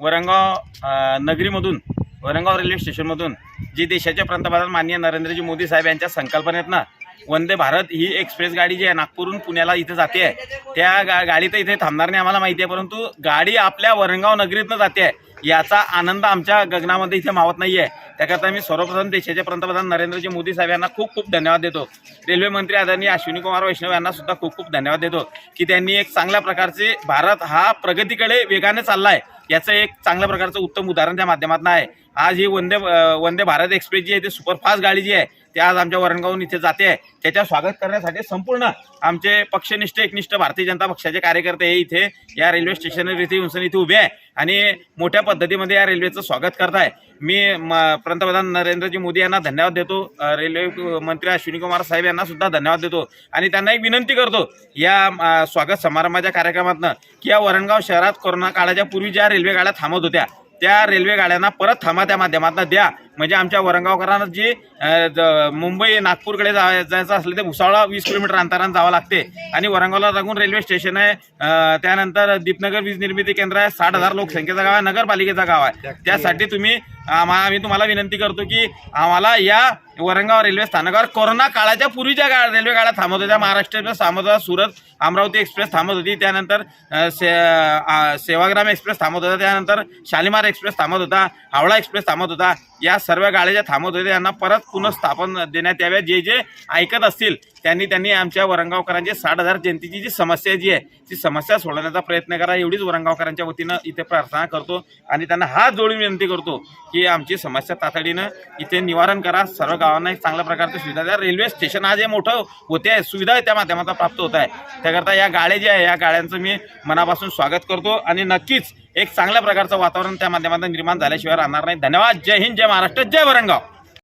Varangaon नगरीमधून Varangaon railway स्टेशनमधून जी देशाच्या पंतप्रधान माननीय नरेंद्रजी मोदी साहेब यांच्या संकल्पनेतनं वंदे भारत ही एक्सप्रेस गाडी जी आहे नागपूरहून पुण्याला इथे जाते आहे. त्या गा गाडी तर इथे थांबणार नाही आम्हाला माहिती आहे परंतु गाडी आपल्या वरंगाव नगरीतनं जाते आहे. याचा आनंद आमच्या गगनामध्ये इथे मावत नाही आहे. त्याकरता मी सर्वप्रथम देशाचे पंतप्रधान नरेंद्रजी मोदी साहेब यांना खूप खूप धन्यवाद देतो. रेल्वे मंत्री आदरणीय अश्विनी कुमार वैष्णव यांना सुद्धा खूप खूप धन्यवाद देतो की त्यांनी एक चांगल्या प्रकारचे भारत हा प्रगतीकडे वेगाने चालला आहे याचं एक चांगल्या प्रकारचं उत्तम उदाहरण त्या माध्यमातून आहे. आज ही वंदे वंदे भारत एक्सप्रेस जी आहे ती सुपरफास्ट गाडी जी आहे ते आज आमच्या वरणगावून इथे जाते आहे. त्याच्या स्वागत करण्यासाठी संपूर्ण आमचे पक्षनिष्ठ एकनिष्ठ भारतीय जनता पक्षाचे कार्यकर्ते हे इथे या रेल्वे स्टेशनवर इथे येऊन इथे उभे आहे. आणि मोठ्या पद्धतीमध्ये या रेल्वेचं स्वागत करताय. मी म- पंतप्रधान नरेंद्रजी मोदी यांना धन्यवाद देतो. रेल्वे मंत्री अश्विनी कुमार साहेब यांना सुद्धा धन्यवाद देतो. आणि त्यांना एक विनंती करतो या स्वागत समारंभाच्या कार्यक्रमातनं की या वरणगाव शहरात कोरोना काळाच्या पूर्वी ज्या रेल्वे गाड्या थांबत होत्या त्या रेल्वे गाड्यांना परत थांबा त्या माध्यमातून द्या. म्हणजे आमच्या वरंगावकरांना जी मुंबई नागपूरकडे जा जायचं असलं ते भुसावळा वीस किलोमीटर अंतरानं जावं लागते. आणि वरंगावला लागून रेल्वे स्टेशन आहे. त्यानंतर दीपनगर वीज निर्मिती केंद्र आहे. साठ हजार लोकसंख्येचं गाव आहे. नगरपालिकेचं गाव आहे. त्यासाठी तुम्ही आम्हा आम्ही तुम्हाला विनंती करतो की आम्हाला या वरंगाव रेल्वे स्थानकावर कोरोना काळाच्या पूर्वीच्या गा रेल्वे गाड्या थांबत होत्या. महाराष्ट्र एक्सप्रेस थांबत होता. सुरत अमरावती एक्सप्रेस थांबत होती. त्यानंतर से सेवाग्राम एक्सप्रेस थांबत होता. त्यानंतर शालिमार एक्सप्रेस थांबत होता. हावडा एक्सप्रेस थांबत होता. या सर्व गाड्या ज्या थांबत होत्या त्यांना परत पुनर्स्थापन देण्यात याव्या जे जे ऐकत असतील त्यांनी त्यांनी आमच्या वरंगावकरांची साठ हजार जयंतीची जी समस्या जी आहे ती समस्या सोडवण्याचा प्रयत्न करा. एवढीच वरंगावकरांच्या वतीनं इथे प्रार्थना करतो आणि त्यांना हात जोडून विनंती करतो की आमची समस्या तातडीनं इथे निवारण करा. सर्व गावांना एक चांगल्या प्रकारची सुविधा द्या. रेल्वे स्टेशन आज हे मोठं होते आहे सुविधा त्या माध्यमातून प्राप्त होत आहे. त्याकरता या गाड्या ज्या आहे या गाड्यांचं मी मनापासून स्वागत करतो आणि नक्कीच एक चांगल्या प्रकारचं वातावरण त्या माध्यमातून निर्माण झाल्याशिवाय राहणार नाही. धन्यवाद. जय हिंद जय महाराष्ट्र जय वरंगाव.